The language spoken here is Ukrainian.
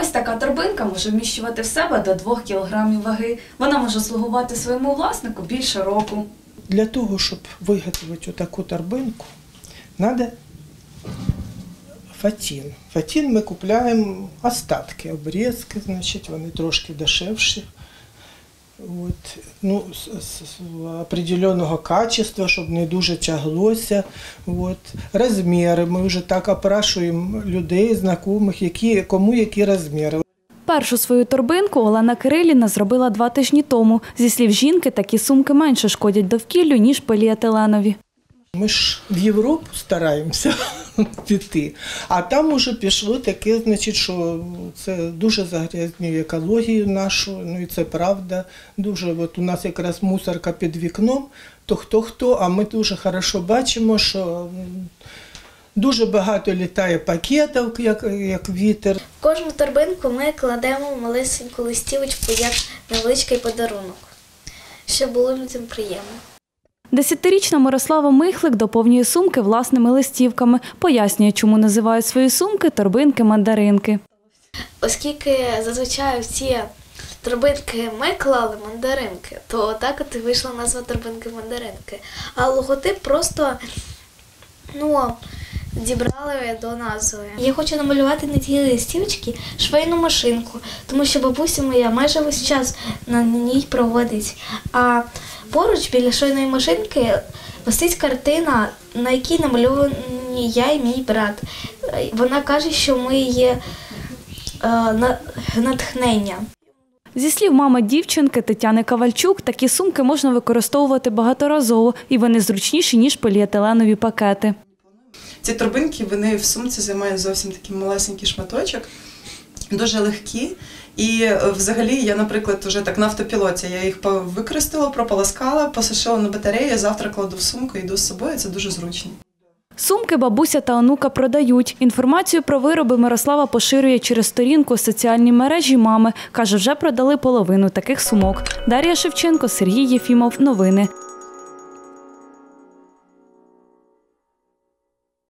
Ось така торбинка може вміщувати в себе до 2 кг ваги. Вона може слугувати своєму власнику більше року. Для того, щоб виготовити таку торбинку, треба фатін. Фатін ми купуємо остатки, обрізки, значить, вони трошки дешевші. От, ну, з, з, з определеного качества, щоб не дуже тяглося. От. Розміри. Ми вже так опрашуємо людей, знайомих, які, кому які розміри. Першу свою торбинку Олена Кириліна зробила два тижні тому. Зі слів жінки, такі сумки менше шкодять довкіллю, ніж поліетиленові. Ми ж в Європу стараємося піти, а там уже пішло таке, значить, що це дуже загрязнює екологію нашу, ну і це правда. Дуже от у нас якраз мусорка під вікном, то хто хто, а ми дуже хорошо бачимо, що дуже багато літає пакетів, як, як вітер. Кожну торбинку ми кладемо малесеньку листівочку як невеличкий подарунок, щоб було людям приємно. Десятирічна Мирослава Михлик доповнює сумки власними листівками. Пояснює, чому називають свої сумки торбинки-мандаринки. Оскільки зазвичай всі торбинки ми клали мандаринки, то так от і вийшла назва торбинки-мандаринки. А логотип просто ну, дібрали до назви. Я хочу намалювати на тій листівочці швейну машинку, тому що бабуся моя майже весь час на ній проводить. А поруч біля швейної машинки висить картина, на якій намальовані я і мій брат. Е, Вона каже, що ми є е, на- натхнення. Зі слів мами дівчинки Тетяни Кавальчук, такі сумки можна використовувати багаторазово і вони зручніші, ніж поліетиленові пакети. Ці торбинки вони в сумці займають зовсім такий малесенький шматочок, дуже легкі. І е, взагалі я, наприклад, вже так на автопілоті. Я їх використала, прополоскала, посушила на батареї, завтра кладу в сумку, йду з собою. Це дуже зручно. Сумки бабуся та онука продають. Інформацію про вироби Мирослава поширює через сторінку у соціальній мережі мами. Каже, вже продали половину таких сумок. Дар'я Шевченко, Сергій Єфімов. Новини.